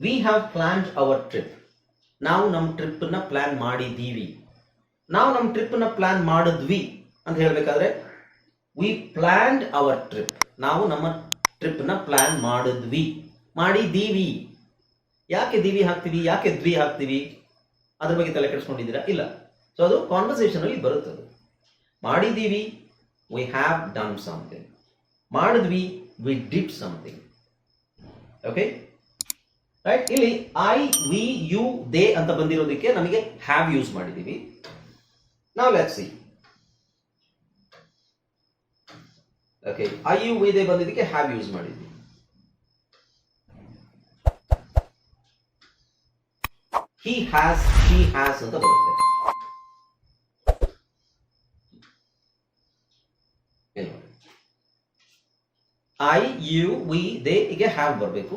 We have planned our trip ನಾವು ನಮ್ಮ ಟ್ರಿಪ್ಪನ್ನ ಪ್ಲಾನ್ ಮಾಡಿದ್ದೀವಿ. ನಾವು ನಮ್ಮ ಟ್ರಿಪ್ಪನ್ನ ಪ್ಲಾನ್ ಮಾಡಿದ್ವಿ ಅಂತ ಹೇಳಬೇಕಾದ್ರೆ ವಿ ಪ್ಲಾನ್ಡ್ ಅವರ್ ಟ್ರಿಪ್ ನಾವು ನಮ್ಮ ಟ್ರಿಪ್ನ ಪ್ಲಾನ್ ಮಾಡಿದ್ವಿ. ಮಾಡಿದ್ದೀವಿ. ಯಾಕೆ ದಿವಿ ಹಾಕ್ತೀವಿ? ಯಾಕೆ ದ್ವಿ ಹಾಕ್ತೀವಿ? ಅದ್ರ ಬಗ್ಗೆ ತಲೆ ಕೆಡಿಸ್ಕೊಂಡಿದ್ದೀರಾ? ಇಲ್ಲ. ಸೊ ಅದು ಕಾನ್ವರ್ಸೇಷನಲ್ಲಿ ಬರುತ್ತದೆ ಮಾಡಿದ್ದೀವಿ. ವಿ ಹ್ಯಾವ್ ಡನ್ ಸಮಥಿಂಗ್ ಮಾಡಿದ್ವಿ. We did something okay right ಇಲ್ಲಿ ಐ ವಿ ಯು ದೇ ಅಂತ ಬಂದಿರೋದಕ್ಕೆ ನಮಗೆ ಹ್ಯಾವ್ ಯೂಸ್ ಮಾಡಿದ್ದೀವಿ ನಾವು let see okay I you we they ಬಂದಿದ್ದಕ್ಕೆ ಹ್ಯಾವ್ ಯೂಸ್ ಮಾಡಿದ್ವಿ. ಹಿ ಹ್ಯಾಸ್ ಶಿ ಹ್ಯಾಸ್ ಅಂತ ಬರುತ್ತೆ. ಐ ಯು ವಿ ದೇ ಗೆ ಹ್ಯಾವ್ ಬರಬೇಕು.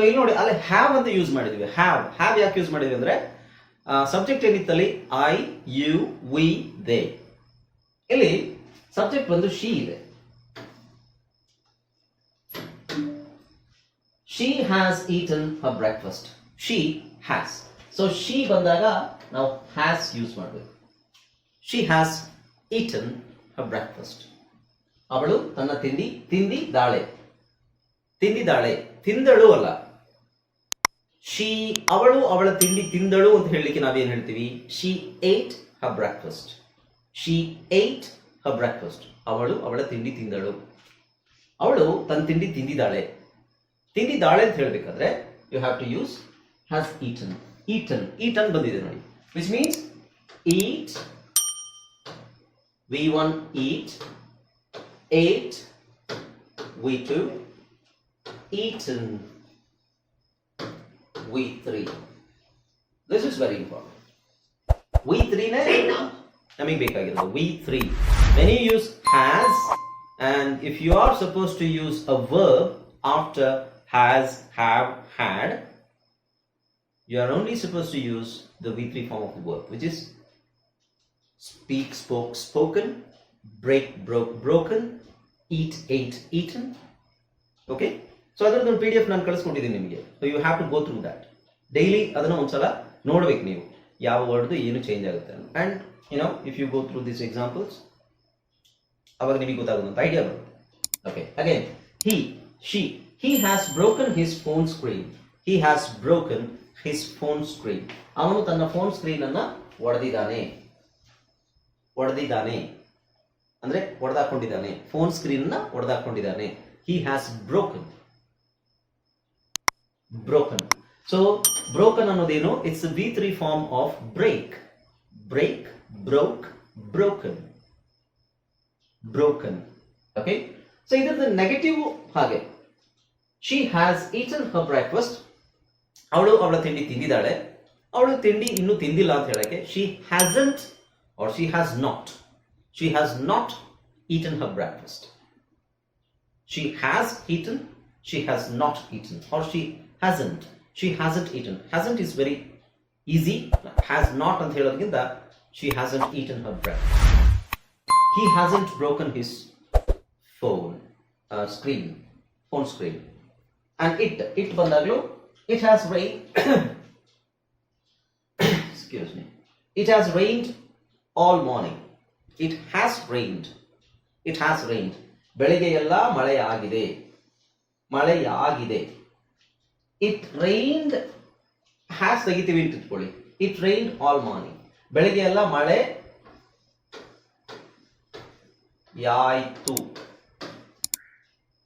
ಸೊ ಇಲ್ಲಿ ನೋಡಿ, ಅಲ್ಲಿ ಹ್ಯಾವ್ ಅಂತ ಯೂಸ್ ಮಾಡಿದ್ವಿ. ಹ್ಯಾವ್ ಹ್ಯಾವ್ ಯಾಕೆ ಯೂಸ್ ಮಾಡಿದ್ವಿ ಅಂದ್ರೆ ಸಬ್ಜೆಕ್ಟ್ ಏನಿತ್ತಲ್ಲಿ? ಐ ಯು ವಿ ದೇ ಇಲ್ಲಿ ಸಬ್ಜೆಕ್ಟ್ ಬಂದು ಶಿ ಇದೆ. She has eaten a breakfast she has so she ಬಂದಾಗ ನಾವು ಹ್ಯಾಸ್ ಯೂಸ್ ಮಾಡಬೇಕು. She has eaten a breakfast ಅವಳು ತನ್ನ ತಿಂಡಿ ತಿಂದಿದ್ದಾಳೆ ತಿಂದಿದ್ದಾಳೆ ತಿಂದಳು ಅಲ್ಲ. ಶಿ ಅವಳು ಅವಳ ತಿಂಡಿ ತಿಂದಳು ಅಂತ ಹೇಳಲಿಕ್ಕೆ ನಾವೇನು ಹೇಳ್ತೀವಿ? She ate her breakfast she ate her breakfast ಅವಳು ಅವಳ ತಿಂಡಿ ತಿಂದಳು. ಅವಳು ತನ್ನ ತಿಂಡಿ ತಿಂದಿದ್ದಾಳೆ. ತಿಂದಿದ್ದಾಳೆ ಅಂತ ಹೇಳಬೇಕಾದ್ರೆ you have to use has eaten eaten eaten ಬಂದಿದೆ ನೋಡಿ. Which means eat V one eat ate V two eaten. we three. This is very important. We three ನೇ ನಮಗೆ ಬೇಕಾಗಿರೋದು we three. When you use has and if you are supposed to use a verb after has, have, had, you are only supposed to use the V3 form of the verb, which is speak, spoke, spoken, break, broke, broken, eat, ate, eaten, okay So ಅದ್ರದ್ದು P D F ನಾನು ಕಳಿಸ್ಕೊಂಡಿದ್ದೀನಿ ನಿಮಗೆ. So you have to go through that daily ಅದನ್ನು ಒಂದ್ಸಲ ನೋಡ್ಬೇಕು ನೀವು. ಯಾವ ವರ್ಡ್ದು ಏನು ಚೇಂಜ್ ಆಗುತ್ತೆ and you know if you go through this examples ಅವಾಗ ನಿಮಗೆ ಗೊತ್ತಾಗುವಂಥ ಐಡಿಯಾ ಬರುತ್ತೆ. Okay again he she he has broken his phone screen he has broken his phone screen ಅವನು ತನ್ನ ಫೋನ್ ಸ್ಕ್ರೀನ್ ಅನ್ನ ಒಡೆದಿದ್ದಾನೆ. ಒಡೆದಿದ್ದಾನೆ. ಅಂದ್ರೆ ಒಡೆದಾಕೊಂಡಿದ್ದಾನೆ. ಫೋನ್ ಸ್ಕ್ರೀನ್ ಅನ್ನ ಒಡೆದಾಕೊಂಡಿದ್ದಾನೆ. He has broken broken so broken ಅನ್ನೋದೇನು? It's V three form of break break broke broken broken okay so ಇದರದ negative ಹಾಗೆ. She has eaten her breakfast ಅವಳು ಅವಳ ತಿಂಡಿ ತಿಂದಿದ್ದಾಳೆ. ಅವಳು ತಿಂಡಿ ಇನ್ನೂ ತಿಂದಿಲ್ಲ ಅಂತ ಹೇಳಕ್ಕೆ she hasn't or she has not she has not eaten her breakfast she has eaten she has not eaten or she hasn't. She hasn't eaten. Hasn't is very easy. Has not ಅಂತ ಹೇಳೋದ್ಕಿಂತ she hasn't eaten her breakfast. He hasn't broken his phone uh, screen, phone screen. And it, it ಬಂದಾಗಲೂ it has rained. Excuse me. It has rained all morning. It has rained. It has rained. ಬೆಳಿಗ್ಗೆ ಎಲ್ಲ ಮಳೆ ಆಗಿದೆ ಮಳೆಯಾಗಿದೆ it rained has ತೆಗಿತೀವಿ ಅಂತ ಇಟ್ಕೊಳ್ಳಿ. It rain all morning ಬೆಳಿಗ್ಗೆ ಎಲ್ಲ ಮಳೆ ಯಾಯ್ತು.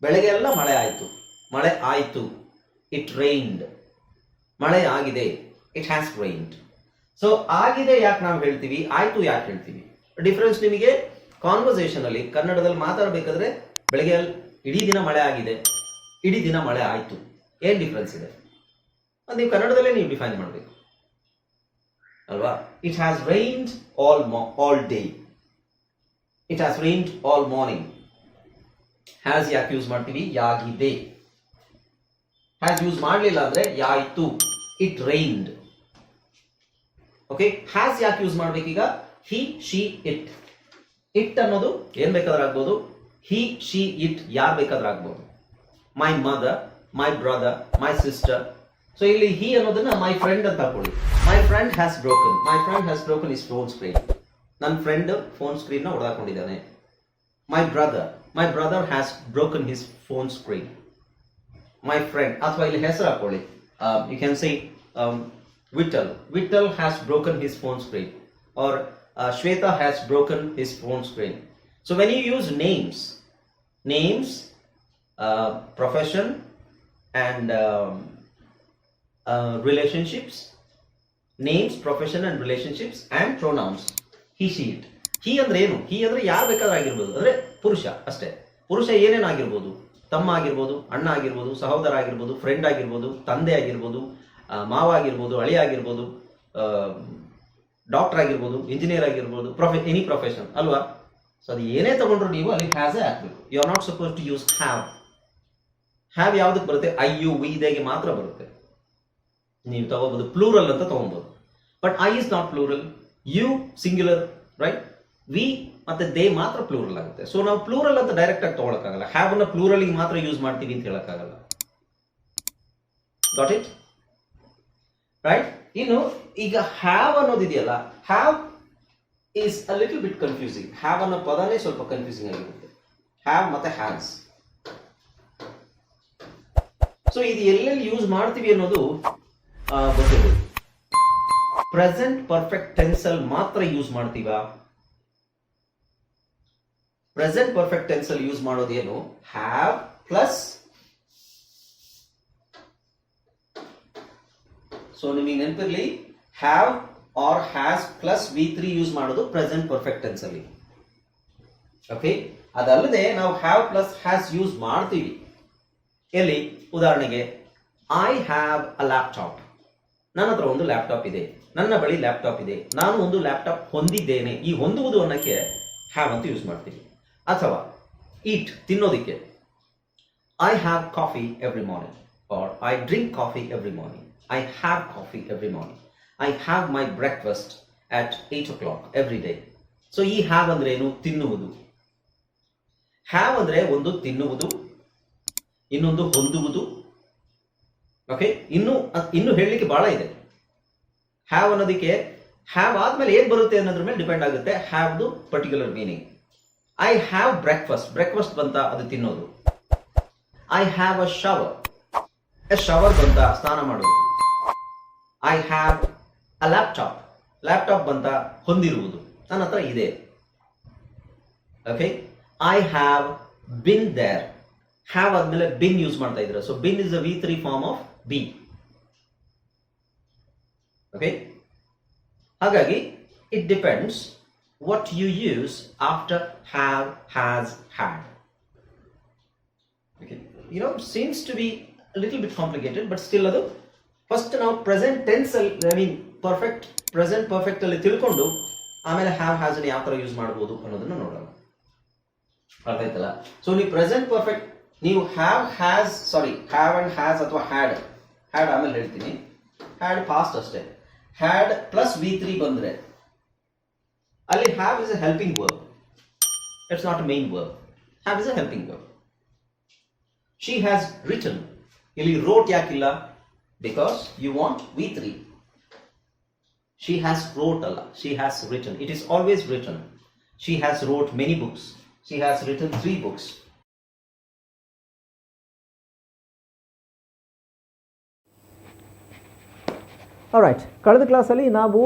ಬೆಳಗ್ಗೆ ಎಲ್ಲ ಮಳೆ ಆಯಿತು. ಮಳೆ ಆಯಿತು. ಇಟ್ ರೈನ್ಡ್ ಮಳೆ ಆಗಿದೆ. ಇಟ್ ಹ್ಯಾಸ್ ರೈನ್ಡ್ ಸೊ ಆಗಿದೆ ಯಾಕೆ ನಾವು ಹೇಳ್ತೀವಿ? ಆಯಿತು ಯಾಕೆ ಹೇಳ್ತೀವಿ? ಡಿಫ್ರೆನ್ಸ್ ನಿಮಗೆ ಕಾನ್ವರ್ಸೇಷನ್ ಅಲ್ಲಿ ಕನ್ನಡದಲ್ಲಿ ಮಾತಾಡಬೇಕಾದ್ರೆ ಬೆಳಗ್ಗೆ ಇಡೀ ದಿನ ಮಳೆ ಆಗಿದೆ. ಇಡೀ ದಿನ ಮಳೆ ಆಯ್ತು. ಏನ್ ಡಿಫ್ರೆನ್ಸ್ ಇದೆ? ಅದು ನೀವು ಕನ್ನಡದಲ್ಲೇ ನೀವು ಡಿಫೈನ್ ಮಾಡಬೇಕು. ಅಲ್ವಾ? It has rained all all day it has rained all morning has ಯಾಕೆ ಯೂಸ್ ಮಾಡ್ತೀವಿ? ಯಾಗಿದೆ? ಹ್ಯಾಸ್ ಯೂಸ್ ಮಾಡಲಿಲ್ಲ ಅಂದ್ರೆ ಯಾಯಿತು? ಇಟ್ ರೈನ್ಡ್ ಓಕೆ ಹ್ಯಾಸ್ ಯಾಕೆ ಯೂಸ್ ಮಾಡ್ಬೇಕೀಗ? ಹಿ ಶಿ ಇಟ್ ಇಟ್ ಅನ್ನೋದು ಏನ್ ಬೇಕಾದ್ರೆ ಆಗ್ಬೋದು. ಹಿ ಶಿ ಇಟ್ ಯಾರು ಬೇಕಾದ್ರೆ ಆಗ್ಬೋದು. My mother my brother my sister so ಇಲ್ಲಿ ಹಿ ಅನ್ನೋದನ್ನ ಮೈ ಫ್ರೆಂಡ್ ಅಂತ ಹಾಕೊಳ್ಳಿ. My friend has broken my friend has broken his phone screen ನನ್ನ ಫ್ರೆಂಡ್ ಫೋನ್ ಸ್ಕ್ರೀನ್ನ ಹೊಡೆದಾಕೊಂಡಿದ್ದಾನೆ. My brother my brother has broken his phone screen my friend ಅಥವಾ ಇಲ್ಲಿ ಹೆಸರು ಹಾಕೊಳ್ಳಿ. You can see Vitthal Vitthal has broken his phone screen or Shweta has broken his phone screen so when you use names names profession and relationships names profession and relationships and pronouns he she it he ಅಂದ್ರೆ ಏನು? ಹಿ ಅಂದ್ರೆ ಯಾರು ಬೇಕಾದ್ರೂ ಆಗಿರ್ಬೋದು. ಅಂದ್ರೆ ಪುರುಷ ಅಷ್ಟೇ. ಪುರುಷ ಏನೇನು ಆಗಿರ್ಬೋದು? ತಮ್ಮ ಆಗಿರ್ಬೋದು, ಅಣ್ಣ ಆಗಿರ್ಬೋದು, ಸಹೋದರ ಆಗಿರ್ಬೋದು ಫ್ರೆಂಡ್ ಆಗಿರ್ಬೋದು, ತಂದೆ ಆಗಿರ್ಬೋದು ಮಾವ ಆಗಿರ್ಬೋದು ಅಳಿ ಆಗಿರ್ಬೋದು ಡಾಕ್ಟರ್ ಆಗಿರ್ಬೋದು ಇಂಜಿನಿಯರ್ ಆಗಿರ್ಬೋದು ಪ್ರೊಫೆ ಎನಿ ಪ್ರೊಫೆಷನ್ ಅಲ್ವಾ? ಸೊ ಅದು ಏನೇ ತಗೊಂಡ್ರು ನೀವು ಅಲ್ಲಿ ಹ್ಯಾಸ್ ಹಾಕ್ಬೇಕು you are not suppose to use have have ಯಾವ್ದಕ್ಕೆ ಬರುತ್ತೆ? ಐ ಯು ವಿ ಇದೆಗೆ ಮಾತ್ರ ಬರುತ್ತೆ. ನೀವು ತಗೋಬಹುದು ಪ್ಲೂರಲ್ ಅಂತ ತಗೊಬಹುದು but I is not plural you singular right we ಮತ್ತೆ ದೇ ಮಾತ್ರ ಪ್ಲೂರಲ್ ಆಗುತ್ತೆ. ಸೊ ನಾವು ಪ್ಲೂರಲ್ ಅಂತ ಡೈರೆಕ್ಟ್ ಆಗಿ ತಗೊಳಕ್ಕಾಗಲ್ಲ. ಹ್ಯಾವ್ ಅನ್ನ ಪ್ಲೂರಲ್ ಮಾತ್ರ ಯೂಸ್ ಮಾಡ್ತೀವಿ ಅಂತ ಹೇಳಕ್ಕಾಗಲ್ಲ. ಗಾಟ್ ಇಟ್ ರೈಟ್ ಇನ್ನು ಈಗ have ಅನ್ನೋದಿದೆಯಲ್ಲ have is a little bit confusing have ಅನ್ನೋ ಪದನೇ ಸ್ವಲ್ಪ ಕನ್ಫ್ಯೂಸಿಂಗ್ ಆಗಿರುತ್ತೆ. ಹ್ಯಾವ್ ಮತ್ತೆ ಹ್ಯಾಸ್ ಸೊ ಇದು ಎಲ್ಲೆಲ್ಲಿ ಯೂಸ್ ಮಾಡ್ತೀವಿ ಅನ್ನೋದು ಗೊತ್ತಿರಬೇಕು ಪ್ರೆಸೆಂಟ್ ಪರ್ಫೆಕ್ಟ್ ಟೆನ್ಸ್ ಅಲ್ಲಿ ಮಾತ್ರ ಯೂಸ್ ಮಾಡ್ತೀವ? ಪ್ರೆಸೆಂಟ್ ಪರ್ಫೆಕ್ಟ್ ಟೆನ್ಸ್ ಅಲ್ಲಿ ಯೂಸ್ ಮಾಡೋದೇನು? ಹ್ಯಾವ್ ಪ್ಲಸ್ ಸೊ ನಿಮಗೆ ನೆನಪಿರ್ಲಿ have or has plus V three use ಮಾಡೋದು ಪ್ರೆಸೆಂಟ್ ಪರ್ಫೆಕ್ಟ್ ಟೆನ್ಸ್ ಅಲ್ಲಿ ಓಕೆ ಅದಲ್ಲದೆ, ನಾವು ಹ್ಯಾವ್ ಪ್ಲಸ್ ಹ್ಯಾಸ್ ಯೂಸ್ ಮಾಡ್ತೀವಿ. ಎಲ್ಲಿ ಉದಾಹರಣೆಗೆ ಐ ಹ್ಯಾವ್ ಅ ಲ್ಯಾಪ್ಟಾಪ್ ನನ್ನ ಹತ್ರ ಒಂದು ಲ್ಯಾಪ್ಟಾಪ್ ಇದೆ. ನನ್ನ ಬಳಿ ಲ್ಯಾಪ್ಟಾಪ್ ಇದೆ. ನಾನು ಒಂದು ಲ್ಯಾಪ್ಟಾಪ್ ಹೊಂದಿದ್ದೇನೆ. ಈ ಹೊಂದುವುದು ಅನ್ನಕ್ಕೆ ಹ್ಯಾವ್ ಅಂತ ಯೂಸ್ ಮಾಡ್ತೀವಿ. ಅಥವಾ ಈಟ್ ತಿನ್ನೋದಕ್ಕೆ. I have coffee every morning or I drink coffee every morning I have coffee every morning I have my breakfast at eight o'clock every day so ಈ ಹ್ಯಾವ್ ಅಂದ್ರೆ ಏನು ತಿನ್ನುವುದು. ಹ್ಯಾವ್ ಅಂದ್ರೆ ಒಂದು ತಿನ್ನುವುದು ಇನ್ನೊಂದು ಹೊಂದುವುದು. ಓಕೆ ಇನ್ನು ಇನ್ನು ಹೇಳಲಿಕ್ಕೆ ಬಹಳ ಇದೆ. ಹ್ಯಾವ್ ಅನ್ನೋದಕ್ಕೆ ಹ್ಯಾವ್ ಆದ್ಮೇಲೆ ಏನ್ ಬರುತ್ತೆ ಅನ್ನೋದ್ರ ಮೇಲೆ ಡಿಪೆಂಡ್ ಆಗುತ್ತೆ. Have the particular meaning I have breakfast breakfast ಬಂತ ಅದು ತಿನ್ನೋದು. I have a shower a shower ಬಂತ, ಸ್ನಾನ ಮಾಡೋದು. I have a laptop laptop ಬಂತ, ಹೊಂದಿರುವುದು. ನನ್ನ ಹತ್ರ ಇದೆ. Okay I have been there have ಆದ್ಮೇಲೆ ಬಿನ್ ಯೂಸ್ ಮಾಡ್ತಾ ಇದ್ರೆ. So been is a V three form of be okay ಹಾಗಾಗಿ it depends what you use after have has had you know seems to be little bit complicated but still ಅದು first ನಾವು present tense ಅಲ್ಲಿ I mean perfect present perfect ಅಲ್ಲಿ ತಿಳ್ಕೊಂಡು ಆಮೇಲೆ have has ಯಾವ ತರ use ಮಾಡ್ಬೋದು ಅನ್ನೋದನ್ನ ನೋಡೋಣ. ಅರ್ಥ ಆಯ್ತಲ್ಲ? ಸೊ ನೀವು ಪ್ರೆಸೆಂಟ್ ಪರ್ಫೆಕ್ಟ್ ನೀವು have has sorry have and has ಅಥವಾ ಹ್ಯಾಡ್ ಹ್ಯಾಡ್ ಆಮೇಲೆ ಹೇಳ್ತೀನಿ. ಹ್ಯಾಡ್ ಫಾಸ್ಟ್ ಅಷ್ಟೇ. ಹ್ಯಾಡ್ ಪ್ಲಸ್ ವಿ ತ್ರೀ ಬಂದ್ರೆ, ಅಲ್ಲಿ have is a helping verb it's not a main verb have is a helping verb she has written ಇಲ್ಲಿ wrote ಯಾಕಿಲ್ಲ? Because you want V three she has wrote ಅಲ್ಲ. She has written it is always written she has wrote many books she has written three books right ಕಳೆದ ಕ್ಲಾಸಲ್ಲಿ ನಾವು